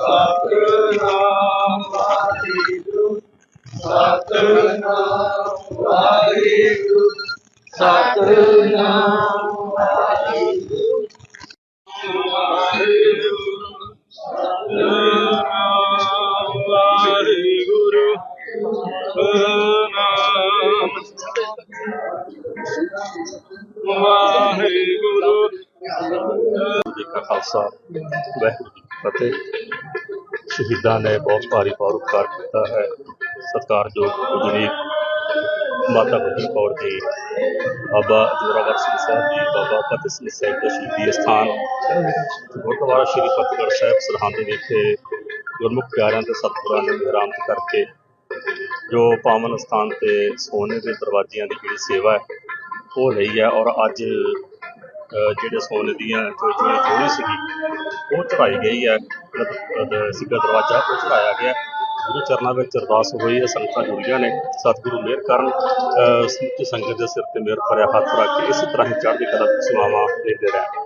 ਸਤਨਾਮ ਵਾਹਿਗੁਰੂ ਸਤਨਾਮ ਵਾਹਿਗੁਰੂ ਸਤਨਾਮ ਵਾਹਿਗੁਰੂ ਸਤਨਾਮ ਵਾਹਿਗੁਰੂ ਸਤਨਾਮ ਵਾਹਿਗੁਰੂ ਜੀ ਕਾ ਖਾਲਸਾ ਵਾਹਿਗੁਰੂ ਅਤੇ ਸ਼ਹੀਦਾਂ ਨੇ ਬਹੁਤ ਭਾਰੀ ਪਰਉਪਕਾਰ ਕੀਤਾ ਹੈ। ਸਤਿਕਾਰਯੋਗ ਪੂਜਨੀਕ ਮਾਤਾ ਗੁਜਰ ਕੌਰ ਜੀ ਬਾਬਾ ਜੋਰਾਵਰ ਸਿੰਘ ਸਾਹਿਬ ਜੀ, ਬਾਬਾ ਫਤਿਹ ਸਿੰਘ ਸਾਹਿਬ ਦਾ ਸ਼ਹੀਦੀ ਸਥਾਨ ਗੁਰਦੁਆਰਾ ਸ਼੍ਰੀ ਫਤਿਹਗੜ੍ਹ ਸਾਹਿਬ, ਸਰਹੰਦ ਵਿਖੇ ਗੁਰਮੁਖ ਪਿਆਰਿਆਂ ਦੇ ਸਤਿਗੁਰਾਂ ਨੇ ਮਿਹਰਾਮ ਕਰਕੇ ਜੋ ਪਾਵਨ ਸਥਾਨ ਤੇ ਸੋਨੇ ਦੇ ਦਰਵਾਜ਼ਿਆਂ ਦੀ ਜਿਹੜੀ ਸੇਵਾ ਹੈ, ਉਹ ਲਈ ਹੈ ਔਰ ਅੱਜ ਜਿਹੜੇ ਸੋਨੇ ਦੀਆਂ ਜੋ ਜਿਹੜੀ ਜੋੜੀ ਸੀਗੀ ਉਹ ਚੜਾਈ ਗਈ ਹੈ। ਜਿਹੜਾ ਦ- ਦਰਵਾਜ਼ਾ, ਉਹ ਚੜਾਇਆ ਗਿਆ। ਗੁਰੂ ਚਰਨਾਂ ਵਿੱਚ ਅਰਦਾਸ ਹੋਈ ਹੈ, ਸੰਗਤਾਂ ਜੁੜੀਆਂ ਨੇ। ਸਤਿਗੁਰੂ ਮਿਹਰ ਕਰਨ ਸਮੁੱਚੀ ਸੰਗਤ ਦੇ ਸਿਰ ਤੇ ਮਿਹਰ ਭਰਿਆ ਹੱਥ ਰੱਖ ਕੇ ਇਸੇ ਤਰ੍ਹਾਂ ਹੀ ਚੜ੍ਹਦੀ ਕਲਾ ਦੀ ਸੇਵਾਵਾਂ ਲੈਂਦੇ ਰਹਿਣ